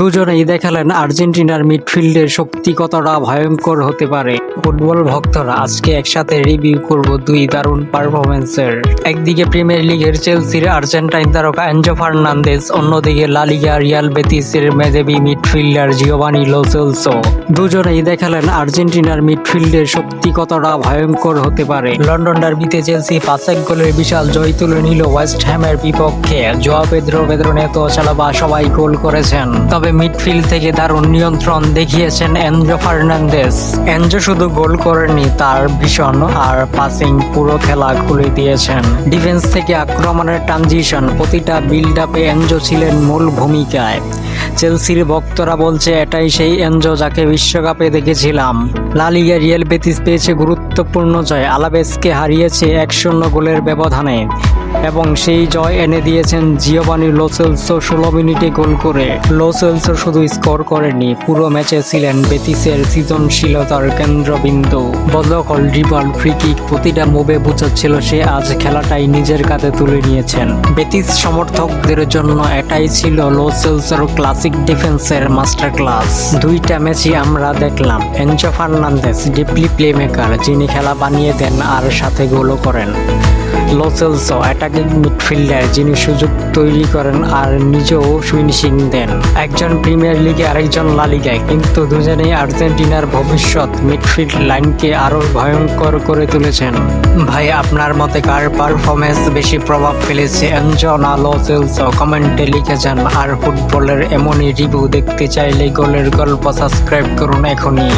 দুজনেই দেখালেন আর্জেন্টিনার মিডফিল্ডের শক্তি কতটা ভয়ঙ্কর হতে পারে। ফুটবল ভক্তরা আজকে একসাথে রিভিউ করব দুই দারুণ পারফরমেন্সের একদিকে প্রিমিয়ার লিগের চেলসির আর্জেন্টাইন তারকা এনজো ফার্নান্দেজ, অন্যদিকে লালিগা রিয়াল বেতিসের মেদেবি মিডফিল্ডার জিওবানি লোসেলসো। দুজনেই দেখালেন আর্জেন্টিনার মিডফিল্ডের শক্তি কতটা ভয়ঙ্কর হতে পারে। লন্ডন ডার্বিতে চেলসি পাঁচ এক গোলের বিশাল জয় তুলে নিল ওয়েস্ট হ্যামের বিপক্ষে। জোয়া পেদ্রো পেদ্রোনেতো চালাবা সবাই গোল করেছেন। তবে মিডফিল্ড থেকে দারুণ নিয়ন্ত্রণ দেখিয়েছেন এনজো ফার্নান্দেস এনজো শুধু গোল করেনি তার ভীষণ আর পাসিং পুরো খেলা খুলে দিয়েছেন। ডিফেন্স থেকে আক্রমণের ট্রানজিশন, প্রতিটা বিল্ড আপে এনজো ছিলেন মূল ভূমিকায়। চেলসির ভক্তরা বলছে, এটাই সেই এনজো যাকে বিশ্বকাপে দেখেছিলাম। লালিগা রিয়েল বেতিস পেয়েছে গুরুত্বপূর্ণ জয়, আলাবেসকে হারিয়েছে এক শূন্য গোলের ব্যবধানে। এবং সেই জয় এনে দিয়েছেন জিওবানি লোসেলসো ষোলো মিনিটে গোল করে। লোসেলসো শুধু স্কোর করেনি পুরো ম্যাচে ছিলেন বেতিসের সৃজনশীলতার কেন্দ্রবিন্দু। বদলকল ড্রিবল ফ্রি কিক প্রতিটা মুভে বুঝাচ্ছিল সে আজ খেলাটাই নিজের কাঁধে তুলে নিয়েছেন। বেতিস সমর্থকদের জন্য এটাই ছিল লোসেলসোর ক্লাসিক ডিফেন্সের মাস্টার ক্লাস দুইটা ম্যাচই আমরা দেখলাম, এনজো ফার্নান্দেস ডিপলি প্লেমেকার, যিনি খেলা বানিয়ে দেন আর সাথে গোলও করেন। লোসেলসো অ্যাটাকিং মিডফিল্ডার যিনি সুযোগ তৈরি করেন আর নিজেও ফিনিশিং দেন। একজন প্রিমিয়ার লিগে আরেকজন লালিগায় কিন্তু দুজনেই আর্জেন্টিনার ভবিষ্যৎ মিডফিল্ড লাইনকে আরও ভয়ঙ্কর করে তুলেছেন। ভাই, আপনার মতে কার পারফরমেন্স বেশি প্রভাব ফেলেছে? এনজো না লোসেলসো কমেন্টে লিখেছেন আর ফুটবলের এমনই রিভিউ দেখতে চাইলে গোলের গল্প সাবস্ক্রাইব করুন এখনই।